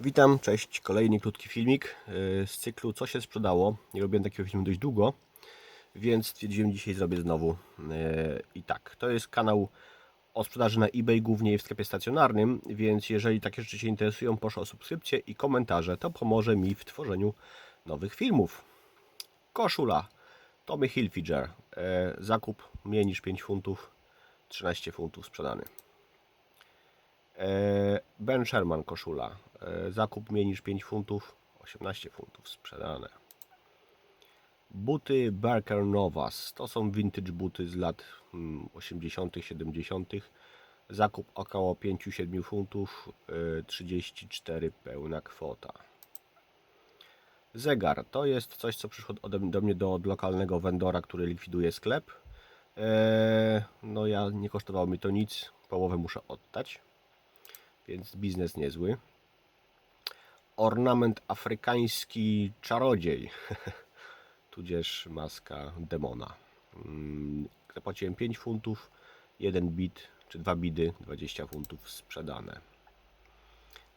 Witam, cześć. Kolejny krótki filmik yy, z cyklu Co się sprzedało. Nie robiłem takiego filmu dość długo, więc stwierdziłem dzisiaj zrobię znowu. Yy, I tak, to jest kanał o sprzedaży na eBay, głównie w sklepie stacjonarnym, więc jeżeli takie rzeczy się interesują, proszę o subskrypcję i komentarze. To pomoże mi w tworzeniu nowych filmów. Koszula Tommy Hilfiger. Yy, zakup mniej niż 5 funtów, 13 funtów sprzedany. Ben Sherman koszula. E, Zakup mniej niż 5 funtów, 18 funtów sprzedane. Buty Barker Novas. To są vintage buty z lat mm, 80., 70. Zakup około 5-7 funtów, e, 34 pełna kwota. Zegar to jest coś, co przyszło do mnie do, lokalnego vendora, który likwiduje sklep. E, No ja nie kosztowało mi to nic, połowę muszę oddać więc biznes niezły. Ornament afrykański czarodziej, tudzież maska demona. Mm, Zapłaciłem 5 funtów, jeden bit czy dwa bidy, 20 funtów sprzedane.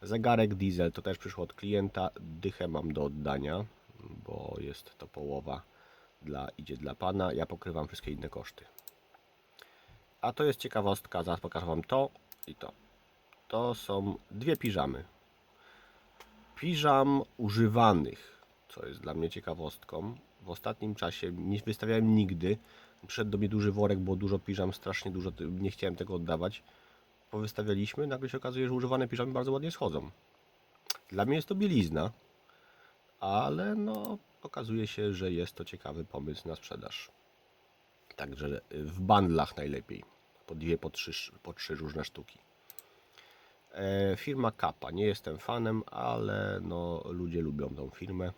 Zegarek diesel to też przyszło od klienta. Dychę mam do oddania, bo jest to połowa dla, idzie dla pana. Ja pokrywam wszystkie inne koszty. A to jest ciekawostka, zaraz pokażę wam to i to to są dwie piżamy. Piżam używanych, co jest dla mnie ciekawostką. W ostatnim czasie nie wystawiałem nigdy. Przyszedł do mnie duży worek, było dużo piżam, strasznie dużo, nie chciałem tego oddawać. Powystawialiśmy, nagle się okazuje, że używane piżamy bardzo ładnie schodzą. Dla mnie jest to bielizna, ale no okazuje się, że jest to ciekawy pomysł na sprzedaż. Także w bandlach najlepiej. Po dwie, po trzy, po trzy różne sztuki. E, Firma Kappa. Nie jestem fanem, ale no, ludzie lubią tą firmę.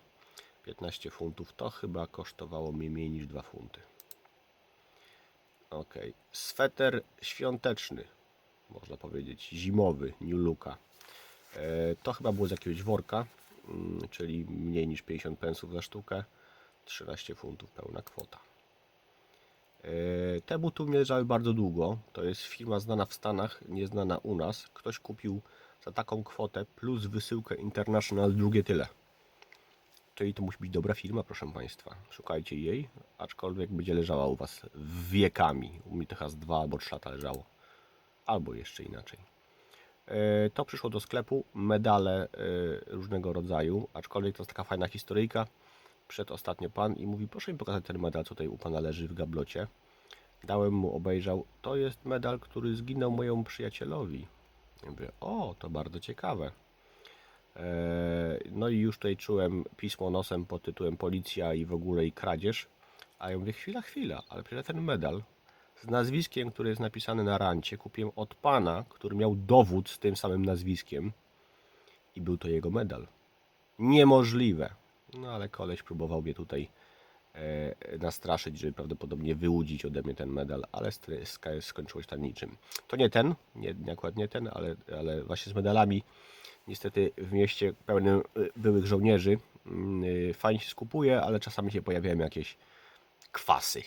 15 funtów to chyba kosztowało mi mniej niż 2 funty. Ok. Sweter świąteczny, można powiedzieć, zimowy, New Looka. E, To chyba było z jakiegoś worka, mm, czyli mniej niż 50 pensów za sztukę. 13 funtów pełna kwota. E, Te buty leżały bardzo długo. To jest firma znana w Stanach, nieznana u nas. Ktoś kupił za taką kwotę plus wysyłkę International drugie tyle. Czyli to musi być dobra firma, proszę Państwa. Szukajcie jej, aczkolwiek będzie leżała u Was wiekami. U mnie to chyba z 2 albo 3 lata leżało. Albo jeszcze inaczej. E, To przyszło do sklepu, medale e, różnego rodzaju, aczkolwiek to jest taka fajna historyjka. Przed ostatnio pan i mówi, proszę mi pokazać ten medal, co tutaj u pana leży w gablocie. Dałem mu, obejrzał. To jest medal, który zginął mojemu przyjacielowi. Ja mówię, o, to bardzo ciekawe. Eee, No i już tutaj czułem pismo nosem pod tytułem Policja i w ogóle i kradzież. A ja mówię, chwila, chwila, ale przecież ten medal z nazwiskiem, który jest napisany na rancie, kupiłem od pana, który miał dowód z tym samym nazwiskiem i był to jego medal. Niemożliwe. No ale koleś próbował mnie tutaj e, nastraszyć, żeby prawdopodobnie wyłudzić ode mnie ten medal, ale skończyło się tam niczym. To nie ten, nie, akurat nie ten, ale, ale właśnie z medalami. Niestety w mieście pełnym y, byłych żołnierzy y, fajnie się skupuje, ale czasami się pojawiają jakieś kwasy.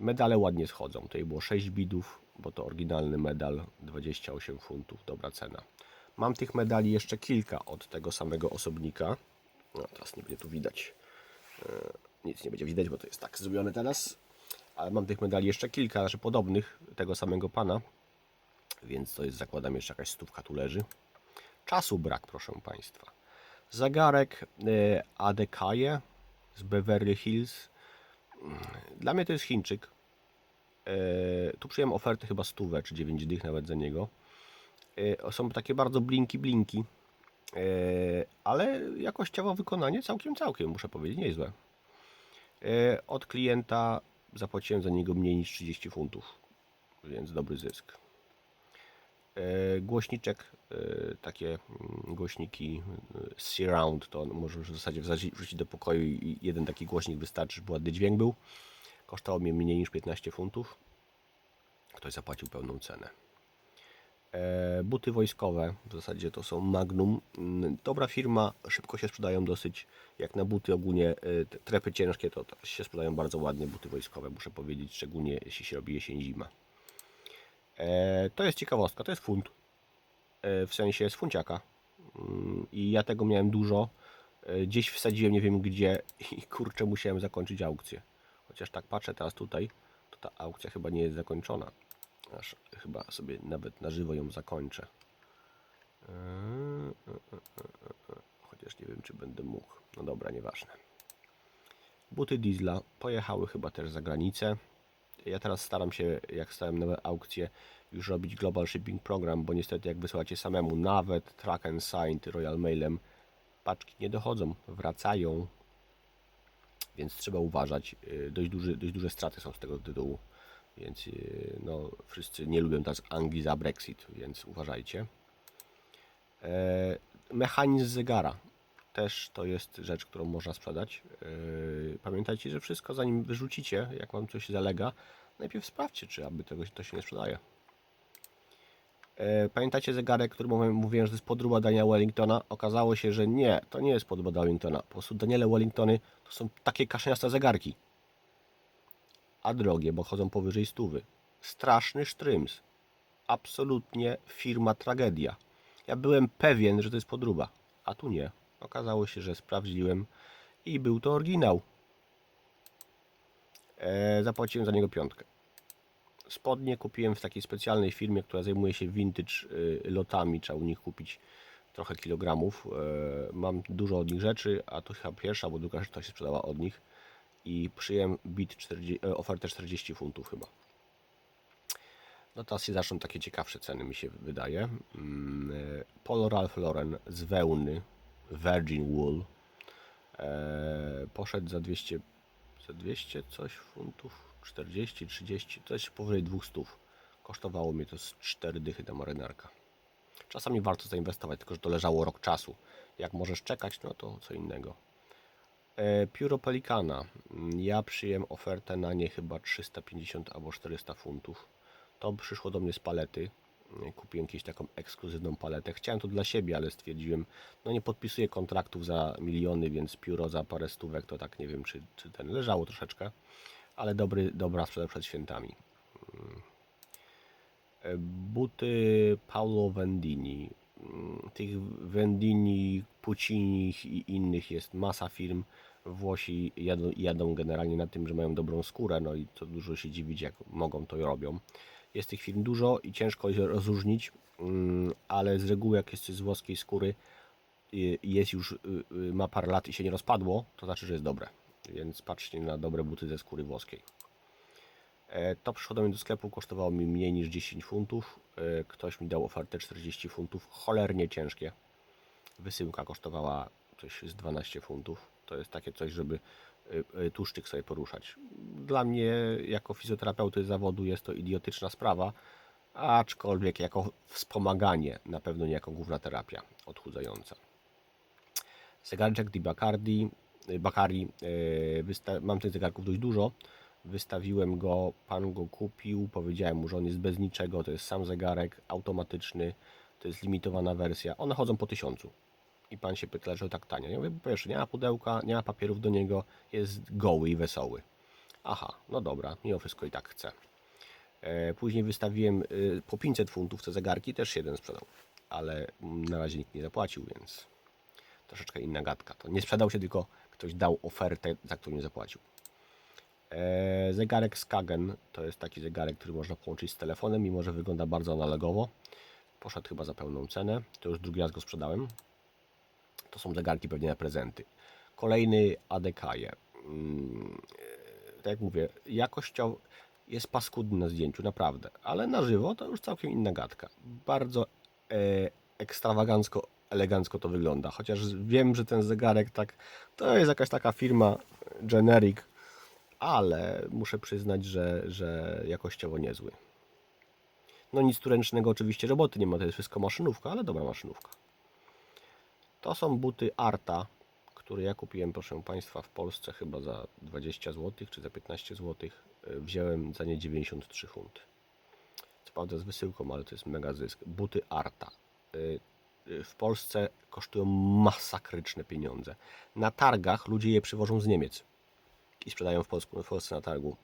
Medale ładnie schodzą. Tutaj było 6 bidów, bo to oryginalny medal, 28 funtów, dobra cena. Mam tych medali jeszcze kilka od tego samego osobnika. No, teraz nie będzie tu widać. E, Nic nie będzie widać, bo to jest tak zrobione teraz. Ale mam tych medali jeszcze kilka, znaczy podobnych tego samego pana. Więc to jest, zakładam, jeszcze jakaś stówka tu leży. Czasu brak, proszę Państwa. Zegarek e, Adekaje z Beverly Hills. Dla mnie to jest Chińczyk. E, Tu przyjąłem ofertę chyba stówę czy 9 dych nawet za niego. Są takie bardzo blinki blinki. E, ale jakościowo wykonanie całkiem, całkiem, muszę powiedzieć, niezłe. E, Od klienta zapłaciłem za niego mniej niż 30 funtów, więc dobry zysk. E, Głośniczek, takie mm, głośniki surround, to możesz w zasadzie wrzucić do pokoju i jeden taki głośnik wystarczy, żeby ładny dźwięk był. Kosztowało mnie mniej niż 15 funtów. Ktoś zapłacił pełną cenę. E, Buty wojskowe, w zasadzie to są Magnum. Mm, Dobra firma, szybko się sprzedają dosyć. Jak na buty ogólnie, e, trepy ciężkie, to się sprzedają bardzo ładnie buty wojskowe, muszę powiedzieć, szczególnie jeśli się robi jesień, zima. E, To jest ciekawostka, to jest funt. W sensie z funciaka. Mm, I ja tego miałem dużo. Gdzieś wsadziłem, nie wiem gdzie i kurczę musiałem zakończyć aukcję. Chociaż tak patrzę teraz tutaj, to ta aukcja chyba nie jest zakończona. Aż chyba sobie nawet na żywo ją zakończę. Chociaż nie wiem czy będę mógł. No dobra, nieważne. Buty Diesla pojechały chyba też za granicę. Ja teraz staram się, jak stałem nowe aukcje, już robić Global Shipping Program, bo niestety jak wysyłacie samemu, nawet Track and Signed Royal Mailem, paczki nie dochodzą, wracają, więc trzeba uważać. Yy, Dość, duży, dość duże straty są z tego tytułu, więc yy, no, wszyscy nie lubią teraz Anglii za Brexit, więc uważajcie. E, Mechanizm zegara też to jest rzecz, którą można sprzedać. Yy, Pamiętajcie, że wszystko zanim wyrzucicie, jak wam coś zalega, najpierw sprawdźcie, czy aby tego to się nie sprzedaje. E, Pamiętacie zegarek, który mówiłem, że to jest podróba Daniela Wellingtona? Okazało się, że nie, to nie jest podróba Wellingtona. Po prostu Daniele Wellingtony to są takie kaszniaste zegarki. A drogie, bo chodzą powyżej stówy. Straszny sztryms. Absolutnie firma tragedia. Ja byłem pewien, że to jest podróba, a tu nie. Okazało się, że sprawdziłem i był to oryginał. E, zapłaciłem za niego piątkę. Spodnie kupiłem w takiej specjalnej firmie, która zajmuje się vintage y, lotami. Trzeba u nich kupić trochę kilogramów. E, mam dużo od nich rzeczy, a to chyba pierwsza, bo druga rzecz to się sprzedała od nich. I przyjąłem bit 40, e, ofertę 40 funtów chyba. No teraz się zaczną takie ciekawsze ceny, mi się wydaje. Mm, e, Polo Ralph Lauren z wełny, Virgin Wool, e, poszedł za 200, za 200 coś funtów, 40, 30, coś powyżej 200. Kosztowało mnie to z 4 dychy ta marynarka. Czasami warto zainwestować, tylko że to leżało rok czasu. Jak możesz czekać, no to co innego. E, Pióro Pelikana. Mm, Ja przyjąłem ofertę na nie chyba 350 albo 400 funtów. To przyszło do mnie z palety. Mm, Kupiłem jakąś taką ekskluzywną paletę. Chciałem to dla siebie, ale stwierdziłem, no nie podpisuję kontraktów za miliony, więc pióro za parę stówek to tak nie wiem, czy, czy ten leżało troszeczkę. Ale dobry, dobra sprzedaż przed świętami. E, Buty Paolo Vendini. Tych Vendini, Pucinich i innych jest masa firm. Włosi jadą, jadą generalnie na tym, że mają dobrą skórę, no i to dużo się dziwić, jak mogą to robią. Jest tych firm dużo i ciężko je rozróżnić, mm, ale z reguły jak jest z włoskiej skóry, y, jest już, y, y, ma parę lat i się nie rozpadło, to znaczy, że jest dobre. Więc patrzcie na dobre buty ze skóry włoskiej. E, To przyszło do sklepu, kosztowało mi mniej niż 10 funtów. E, Ktoś mi dał ofertę 40 funtów, cholernie ciężkie. Wysyłka kosztowała coś z 12 funtów. To jest takie coś, żeby y, tłuszczyk sobie poruszać. Dla mnie, jako fizjoterapeuty zawodu, jest to idiotyczna sprawa, aczkolwiek jako wspomaganie, na pewno nie jako główna terapia odchudzająca. Zegarczek Di Bacardi, wysta- mam tych zegarków dość dużo. Wystawiłem go, pan go kupił, powiedziałem mu, że on jest bez niczego, to jest sam zegarek automatyczny, to jest limitowana wersja. One chodzą po tysiącu. I pan się pyta, dlaczego tak tanio. Ja mówię, pierwsze, nie ma pudełka, nie ma papierów do niego, jest goły i wesoły. Aha, no dobra, mimo wszystko i tak chcę. E, Później wystawiłem y, po 500 funtów te zegarki, też jeden sprzedał. Ale na razie nikt nie zapłacił, więc troszeczkę inna gadka. To nie sprzedał się, tylko ktoś dał ofertę, za którą nie zapłacił. E, Zegarek Skagen to jest taki zegarek, który można połączyć z telefonem, mimo że wygląda bardzo analogowo. Poszedł chyba za pełną cenę. To już drugi raz go sprzedałem. To są zegarki pewnie na prezenty. Kolejny ADKje. Mm, e, Tak jak mówię, jakościowo jest paskudny na zdjęciu, naprawdę. Ale na żywo to już całkiem inna gadka. Bardzo e, ekstrawagancko, elegancko to wygląda. Chociaż wiem, że ten zegarek tak, to jest jakaś taka firma generic, ale muszę przyznać, że, że jakościowo niezły. No nic tu ręcznego oczywiście roboty nie ma, to jest wszystko maszynówka, ale dobra maszynówka. To są buty Arta, które ja kupiłem, proszę Państwa, w Polsce chyba za 20 zł czy za 15 zł. Wziąłem za nie 93 funty. Co prawda z wysyłką, ale to jest mega zysk. Buty Arta. Y, y, W Polsce kosztują masakryczne pieniądze. Na targach ludzie je przywożą z Niemiec i sprzedają w, Polsku, w Polsce na targu.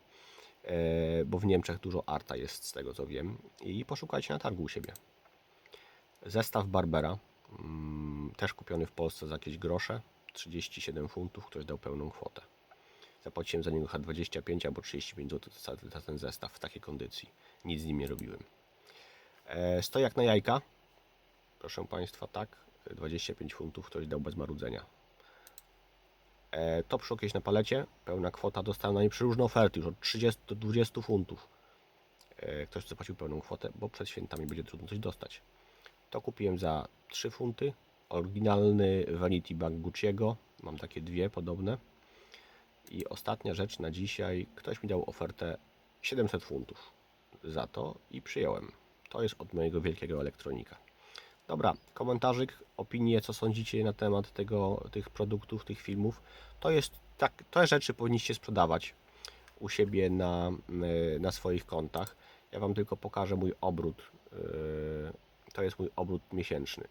E, Bo w Niemczech dużo Arta jest z tego co wiem. I poszukajcie na targu u siebie. Zestaw Barbera. Mm, też kupiony w Polsce za jakieś grosze. 37 funtów, ktoś dał pełną kwotę. Zapłaciłem za niego chyba 25 albo 35 zł za, ten zestaw w takiej kondycji. Nic z nim nie robiłem. E, stojak na jajka. Proszę Państwa, tak. 25 funtów ktoś dał bez marudzenia. E, to przy jakieś na palecie. Pełna kwota. Dostałem na nie przeróżne oferty już od 30 do 20 funtów. E, ktoś zapłacił pełną kwotę, bo przed świętami będzie trudno coś dostać. To kupiłem za 3 funty. Oryginalny Vanity Bag Gucci'ego. Mam takie dwie podobne. I ostatnia rzecz na dzisiaj. Ktoś mi dał ofertę 700 funtów za to i przyjąłem. To jest od mojego wielkiego elektronika. Dobra, komentarzyk, opinie, co sądzicie na temat tego, tych produktów, tych filmów. To jest tak, te rzeczy powinniście sprzedawać u siebie na, y, na swoich kontach. Ja Wam tylko pokażę mój obrót. y, To jest mój obrót miesięczny.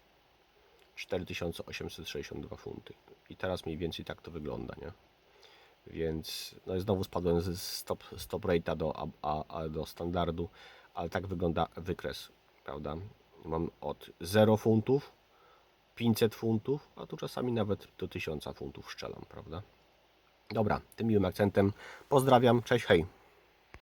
4862 funty. I teraz mniej więcej tak to wygląda, nie? Więc no i znowu spadłem z stop, stop rate'a do, a, a, do standardu, ale tak wygląda wykres, prawda? Mam od 0 funtów, 500 funtów, a tu czasami nawet do 1000 funtów strzelam, prawda? Dobra, tym miłym akcentem pozdrawiam, cześć, hej!